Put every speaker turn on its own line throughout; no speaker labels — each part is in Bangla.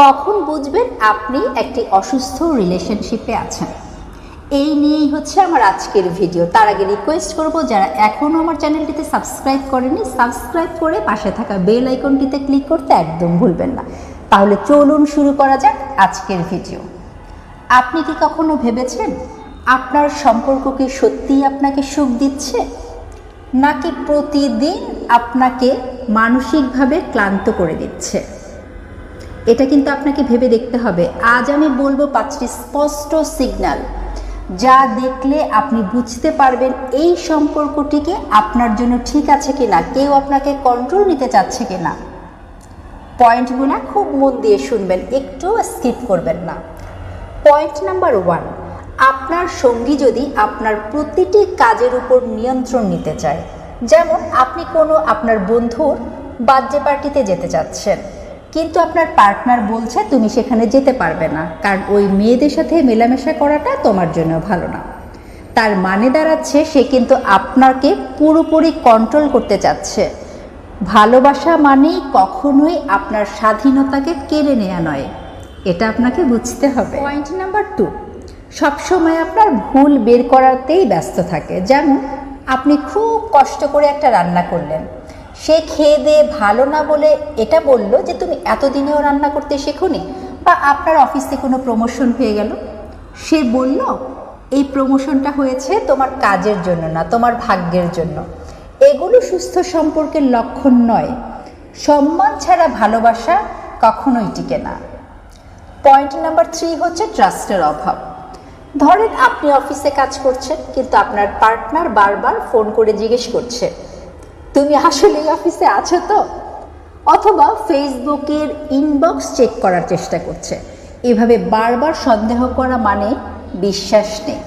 কখন বুঝবেন আপনি একটি অসুস্থ রিলেশনশিপে আছেন? এই নিয়েই হচ্ছে আমার আজকের ভিডিও তার আগে রিকোয়েস্ট করব, যারা এখনও আমার চ্যানেলটিতে সাবস্ক্রাইব করেনি সাবস্ক্রাইব করে পাশে থাকা বেল আইকনটিতে ক্লিক করতে একদম ভুলবেন না। তাহলে চলুন শুরু করা যাক আজকের ভিডিও আপনি কি কখনো ভেবেছেন আপনার সম্পর্ক কি সত্যিই আপনাকে সুখ দিচ্ছে? নাকি প্রতিদিন আপনাকে মানসিকভাবে ক্লান্ত করে দিচ্ছে? এটা কিন্তু আপনাকে ভেবে দেখতে হবে। আজ আমি বলব পাঁচটি স্পষ্ট সিগন্যাল যা দেখলে আপনি বুঝতে পারবেন এই সম্পর্কটিকে আপনার জন্য ঠিক আছে কি না কেউ আপনাকে কন্ট্রোল নিতে চাচ্ছে কি না পয়েন্টগুলো খুব মন দিয়ে শুনবেন, একটু স্কিপ করবেন না। পয়েন্ট নাম্বার ওয়ান আপনার সঙ্গী যদি আপনার প্রতিটি কাজের উপর নিয়ন্ত্রণ নিতে চায়, যেমন আপনি কোনো আপনার বন্ধুর বার্থডে পার্টিতে যেতে চাচ্ছেন কিন্তু আপনার পার্টনার বলছে তুমি সেখানে যেতে পারবে না। কারণ ওই মেয়েদের সাথে মেলামেশা করাটা তোমার জন্য ভালো না। তার মানে দাঁড়াচ্ছে সে কিন্তু আপনাকে পুরোপুরি কন্ট্রোল করতে চাচ্ছে। ভালোবাসা মানেই কখনোই আপনার স্বাধীনতাকে কেড়ে নেওয়া নয়। এটা আপনাকে বুঝতে হবে। পয়েন্ট নাম্বার টু সবসময় আপনার ভুল বের করাতেই ব্যস্ত থাকে। যেমন আপনি খুব কষ্ট করে একটা রান্না করলেন। সে খেয়ে দিয়ে ভালো না বলে এটা বলল যে তুমি এতদিনেও রান্না করতে শেখোনি বা আপনার অফিসে কোনো প্রমোশন হয়ে গেল? সে বলল, এই প্রমোশনটা হয়েছে তোমার কাজের জন্য না, তোমার ভাগ্যের জন্য। এগুলো সুস্থ সম্পর্কের লক্ষণ নয়। সম্মান ছাড়া ভালোবাসা কখনোই টিকে না। পয়েন্ট নাম্বার থ্রি হচ্ছে ট্রাস্টের অভাব। ধরেন আপনি অফিসে কাজ করছেন, কিন্তু আপনার পার্টনার বারবার ফোন করে জিজ্ঞেস করছে তুমি আসলে অফিসে আছো তো? অথবা ফেসবুকের ইনবক্স চেক করার চেষ্টা করছে। এভাবে বারবার সন্দেহ করা মানে বিশ্বাস নেই।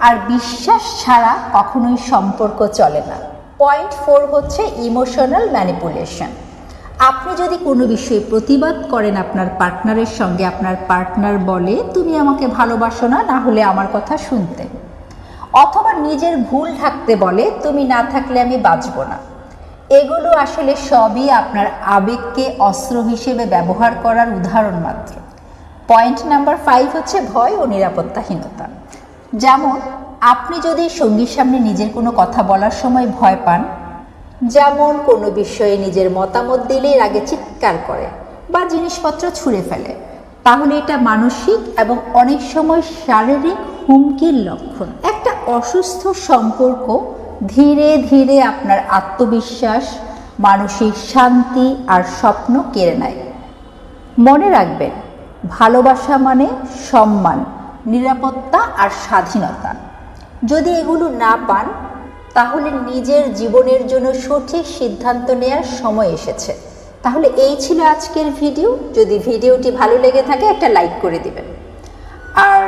আর বিশ্বাস ছাড়া কখনোই সম্পর্ক চলে না। পয়েন্ট ফোর হচ্ছে ইমোশনাল ম্যানিপুলেশন আপনি যদি কোনো বিষয়ে প্রতিবাদ করেন আপনার পার্টনারের সঙ্গে, আপনার পার্টনার বলে, তুমি আমাকে ভালোবাসো না না হলে আমার কথা শুনতে। অথবা নিজের ভুল থাকতে বলে, তুমি না থাকলে আমি বাঁচব না। এগুলো আসলে সবই আপনার আবেগকে অস্ত্র হিসেবে ব্যবহার করার উদাহরণ মাত্র। পয়েন্ট নাম্বার ফাইভ হচ্ছে ভয় ও নিরাপত্তাহীনতা। যেমন, আপনি যদি সঙ্গীর সামনে নিজের কোনো কথা বলার সময় ভয় পান, যেমন কোনো বিষয়ে নিজের মতামত দিলেই আগে চিৎকার করে বা জিনিসপত্র ছুঁড়ে ফেলে, তাহলে এটা মানসিক এবং অনেক সময় শারীরিক হুমকির লক্ষণ। একটা অসুস্থ সম্পর্ক ধীরে ধীরে আপনার আত্মবিশ্বাস, মানসিক শান্তি আর স্বপ্ন কেড়ে নেয়। মনে রাখবেন, ভালোবাসা মানে সম্মান, নিরাপত্তা আর স্বাধীনতা। যদি এগুলো না পান, তাহলে নিজের জীবনের জন্য সঠিক সিদ্ধান্ত নেওয়ার সময় এসেছে। তাহলে এই ছিল আজকের ভিডিও। যদি ভিডিওটি ভালো লেগে থাকে, একটা লাইক করে দিবেন। আর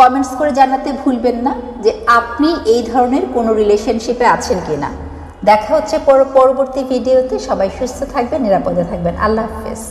কমেন্টস করে জানাতে ভুলবেন না যে আপনি এই ধরনের কোনো রিলেশনশিপে আছেন কি না দেখা হচ্ছে পরবর্তী ভিডিওতে সবাই সুস্থ থাকবেন, নিরাপদে থাকবেন। আল্লাহ হাফেজ।